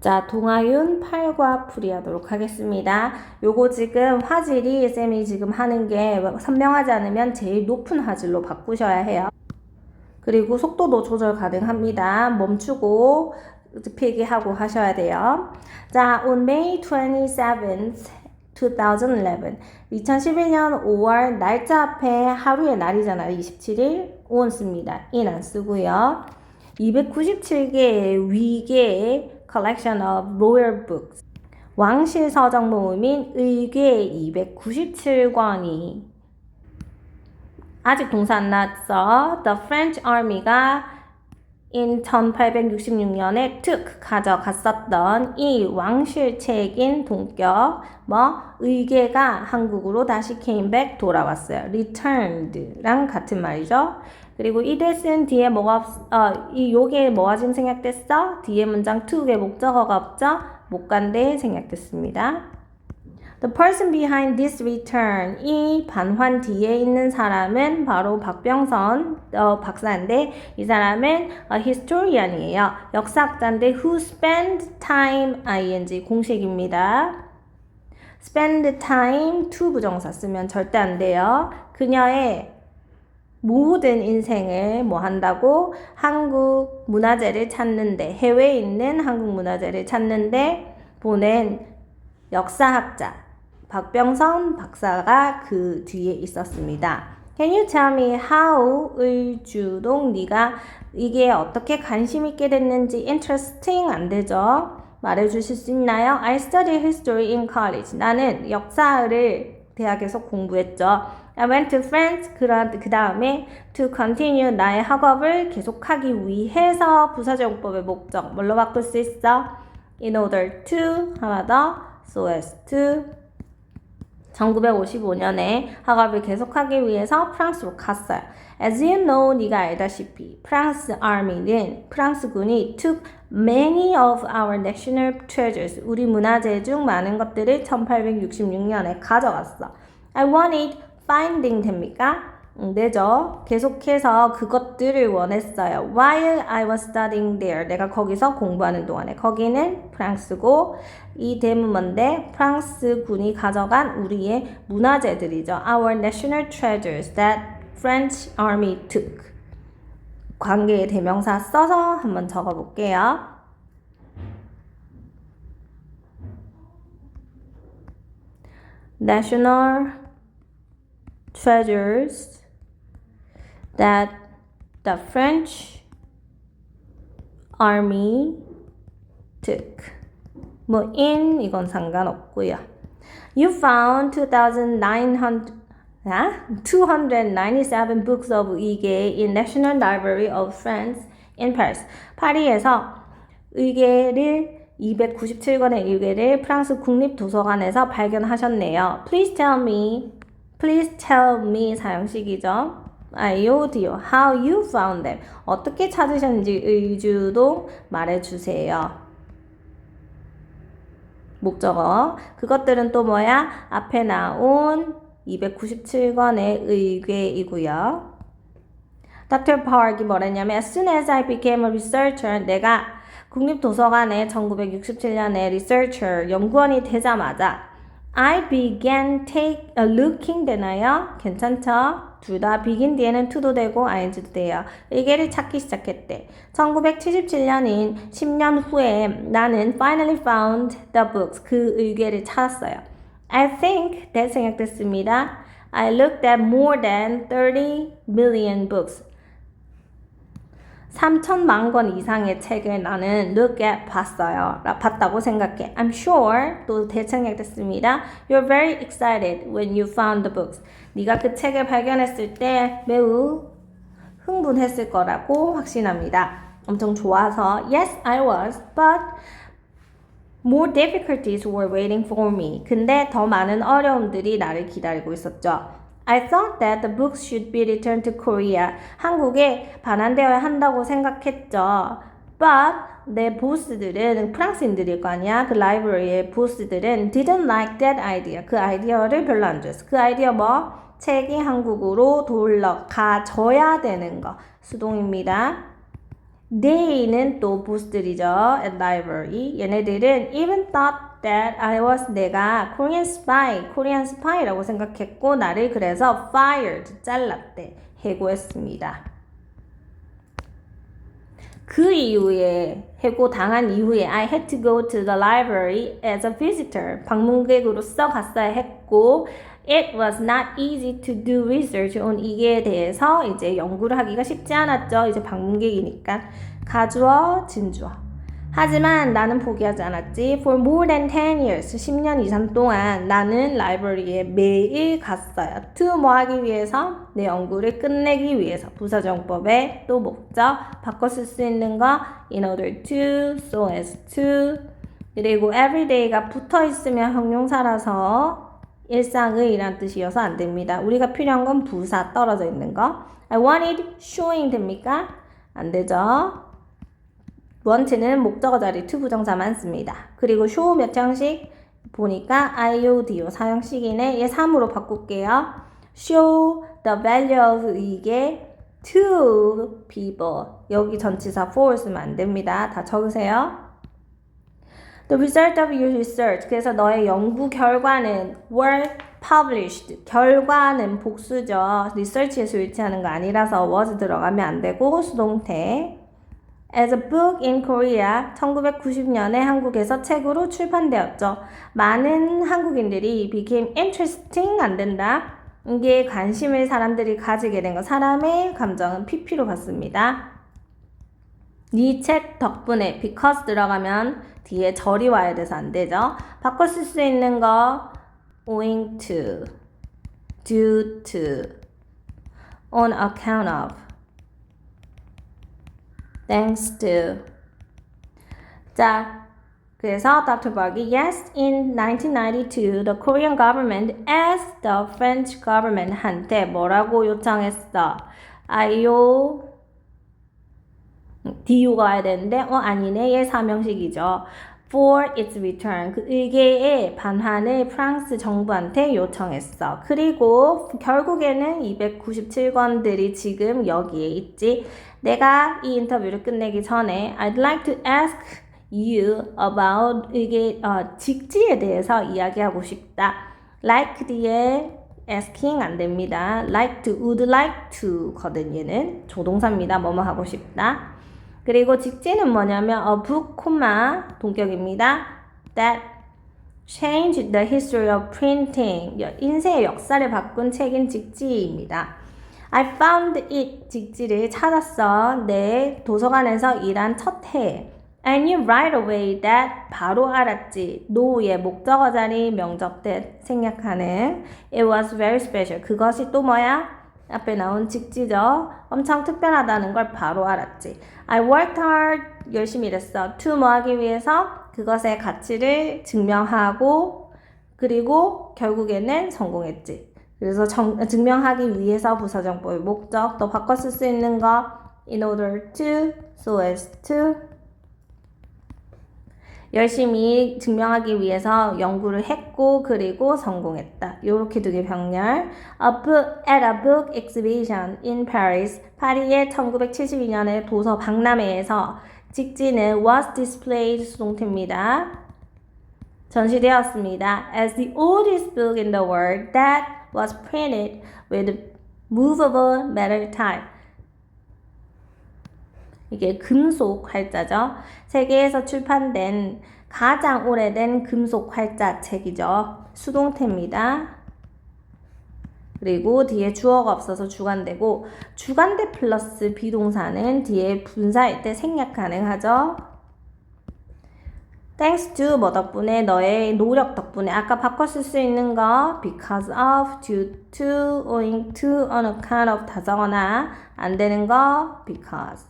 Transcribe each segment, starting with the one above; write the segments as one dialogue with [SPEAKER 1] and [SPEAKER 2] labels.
[SPEAKER 1] 자, 동아윤 팔과 풀이 하도록 하겠습니다. 요거 지금 화질이 쌤이 지금 하는 게 선명하지 않으면 제일 높은 화질로 바꾸셔야 해요. 그리고 속도도 조절 가능합니다. 멈추고 필기하고 하셔야 돼요. 자, on May 27th, 2011. 2011년 5월 날짜 앞에 하루의 날이잖아요. 27일. on 씁니다. in 안 쓰고요. 297개의 위계의 collection of royal books. 왕실 서적 모음인 의궤 297권이 아직 동사 안 나왔어. The French Army가 in 1866년에 took 가져갔었던 이 왕실 책인 동격 뭐 의궤가 한국으로 다시 came back 돌아왔어요. returned랑 같은 말이죠. 그리고 이 대신 뒤에 뭐가 없, 어, 이 요게 뭐가 지금 생략됐어? 뒤에 문장 to의 목적어가 없죠? 못 간데 생략됐습니다. The person behind this return 이 반환 뒤에 있는 사람은 바로 박병선 어, 박사인데 이 사람은 a historian이에요. 역사학자인데 who spend time ing 공식입니다. spend time to 부정사 쓰면 절대 안 돼요. 그녀의 모든 인생을 뭐 한다고 한국 문화재를 찾는데 해외에 있는 한국 문화재를 찾는데 보낸 역사학자 박병선 박사가 그 뒤에 있었습니다. Can you tell me how 을주동 네가 이게 어떻게 관심 있게 됐는지 interesting 안 되죠? 말해 주실 수 있나요? I studied history in college. 나는 역사를 대학에서 공부했죠. I went to France. 그 다음에 to continue 나의 학업을 계속하기 위해서 부사적용법의 목적 뭘로 바꿀 수 있어? In order to 하나 더 so as to 1955년에 학업을 계속하기 위해서 프랑스로 갔어요. As you know, 네가 알다시피 프랑스 army는 프랑스 군이 took many of our national treasures 우리 문화재 중 많은 것들을 1866년에 가져갔어. I wanted finding 됩니까? 응, 되죠. 계속해서 그것들을 원했어요. While I was studying there. 내가 거기서 공부하는 동안에. 거기는 프랑스고, 이 대문 뭔데? 프랑스 군이 가져간 우리의 문화재들이죠. Our national treasures that French army took. 관계의 대명사 써서 한번 적어 볼게요. national treasures that the French army took. 뭐 in 이건 상관없고요. You found 2,900 아? 297 books of 의계 in National Library of France in Paris. 파리에서 의계를 297권의 의계를 프랑스 국립 도서관에서 발견하셨네요. Please tell me, please tell me 사용식이죠. 아이오디오, how you found them. 어떻게 찾으셨는지 의주도 말해주세요. 목적어. 그것들은 또 뭐야? 앞에 나온 297권의 의궤이고요. Dr. Park이 뭐랬냐면 As soon as I became a researcher, 내가 국립도서관에 1967년에 researcher, 연구원이 되자마자 I began take a looking 되나요? 괜찮죠? 둘 다 begin 뒤에는 to도 되고 ing도 돼요. 의계를 찾기 시작했대. 1977년인 10년 후에 나는 finally found the books. 그 의계를 찾았어요. I think that 생각됐습니다. I looked at more than 30 million books. 3천만 권 이상의 책을 나는 look at 봤어요. 봤다고 생각해. I'm sure 또 대청약됐습니다. You're very excited when you found the books. 네가 그 책을 발견했을 때 매우 흥분했을 거라고 확신합니다. 엄청 좋아서 Yes, I was, but more difficulties were waiting for me. 근데 더 많은 어려움들이 나를 기다리고 있었죠. I thought that the books should be returned to Korea. 한국에 반환되어야 한다고 생각했죠. But 내 보스들은 프랑스인들일 거 아니야. 그 라이브러리의 보스들은 didn't like that idea. 그 아이디어를 별로 안 좋아했어. 그 아이디어 뭐? 책이 한국으로 돌러 가져야 되는 거. 수동입니다. they는 또 보스들이죠. at library. 얘네들은 even thought that I was 내가 Korean spy, Korean spy라고 생각했고 나를 그래서 fired, 잘랐대. 해고했습니다. 그 이후에 해고 당한 이후에 I had to go to the library as a visitor 방문객으로서 갔어야 했고 it was not easy to do research on 이게 대해서 이제 연구를 하기가 쉽지 않았죠 이제 방문객이니까 가주어 진주어 하지만 나는 포기하지 않았지. For more than 10 years, 10년 이상 동안 나는 라이브러리에 매일 갔어요. to 뭐 하기 위해서? 내 연구를 끝내기 위해서. 부사정법의 또 목적, 바꿔 쓸 수 있는 거 in order to, so as to 그리고 everyday가 붙어 있으면 형용사라서 일상의 이란 뜻이어서 안 됩니다. 우리가 필요한 건 부사 떨어져 있는 거. I wanted showing 됩니까? 안 되죠. Want는 목적어 자리 to 부정사만 씁니다. 그리고 show 몇 장씩 보니까 IODO 사형식이네. 얘 3으로 바꿀게요. show the value of 이게 to people. 여기 전치사 for 쓰면 안 됩니다. 다 적으세요. The result of your research. 그래서 너의 연구 결과는 were published. 결과는 복수죠. 리서치에서 일치하는 거 아니라서 was 들어가면 안 되고 수동태. As a book in Korea, 1990년에 한국에서 책으로 출판되었죠. 많은 한국인들이 became interesting 안 된다. 이게 관심을 사람들이 가지게 된 거. 사람의 감정은 PP로 받습니다. 네 책 덕분에 because 들어가면 뒤에 절이 와야 돼서 안 되죠. 바꿔 쓸 수 있는 거 owing to, due to, on account of. Thanks to. 자, 그래서 Dr. Bargy, yes, in 1992, the Korean government asked the French government 한테 뭐라고 요청했어? 아이오 DU가 와야 되는데 어 아니네 얘 사명식이죠. For its return 그 의계의 반환을 프랑스 정부한테 요청했어. 그리고 결국에는 297권들이 지금 여기에 있지. 내가 이 인터뷰를 끝내기 전에 I'd like to ask you about 이게 어, 직지에 대해서 이야기하고 싶다. like 뒤에 asking 안 됩니다. like to, would like to 거든 얘는 조동사입니다. 뭐뭐 하고 싶다. 그리고 직지는 뭐냐면 a book, 동격입니다. that changed the history of printing. 인쇄의 역사를 바꾼 책인 직지입니다. I found it 직지를 찾았어. 내 도서관에서 일한 첫 해. I knew right away that 바로 알았지. no의 목적어 자리 명접대 생략하는 it was very special. 그것이 또 뭐야? 앞에 나온 직지죠. 엄청 특별하다는 걸 바로 알았지. I worked hard. 열심히 일했어. to 뭐 하기 위해서 그것의 가치를 증명하고 그리고 결국에는 성공했지. 그래서 정, 증명하기 위해서 부사정법의 목적 또쓸수 있는 거 in order to, so as to 열심히 증명하기 위해서 연구를 했고 그리고 성공했다. 이렇게 두 개 병렬. Book, at a book exhibition in Paris. 파리의 1972년에 도서 박람회에서 직지는 was displayed 수동태입니다. 전시되었습니다. As the oldest book in the world that was printed with movable metal type. 이게 금속 활자죠. 세계에서 출판된 가장 오래된 금속 활자 책이죠. 수동태입니다. 그리고 뒤에 주어가 없어서 주관되고 주관대 플러스 비동사는 뒤에 분사일 때 생략 가능하죠. Thanks to 뭐 덕분에 너의 노력 덕분에 아까 바꿔 쓸 수 있는 거 because of, due to, owing to, on account of 다 적어놔 안 되는 거 because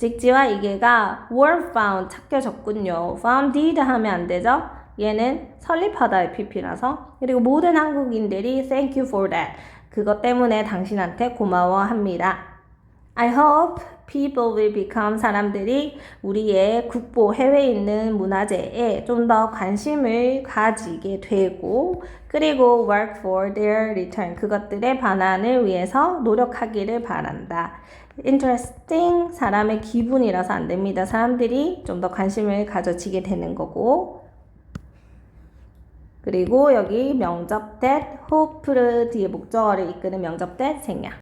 [SPEAKER 1] 직지와 이게가 were found 찾겨졌군요. founded 하면 안 되죠? 얘는 설립하다의 PP라서 그리고 모든 한국인들이 thank you for that 그것 때문에 당신한테 고마워합니다. I hope people will become 사람들이 우리의 국보 해외에 있는 문화재에 좀 더 관심을 가지게 되고 그리고 work for their return 그것들의 반환을 위해서 노력하기를 바란다. interesting 사람의 기분이라서 안 됩니다. 사람들이 좀 더 관심을 가져지게 되는 거고 그리고 여기 명접 that hope 뒤에 목적어를 이끄는 명접 that 생략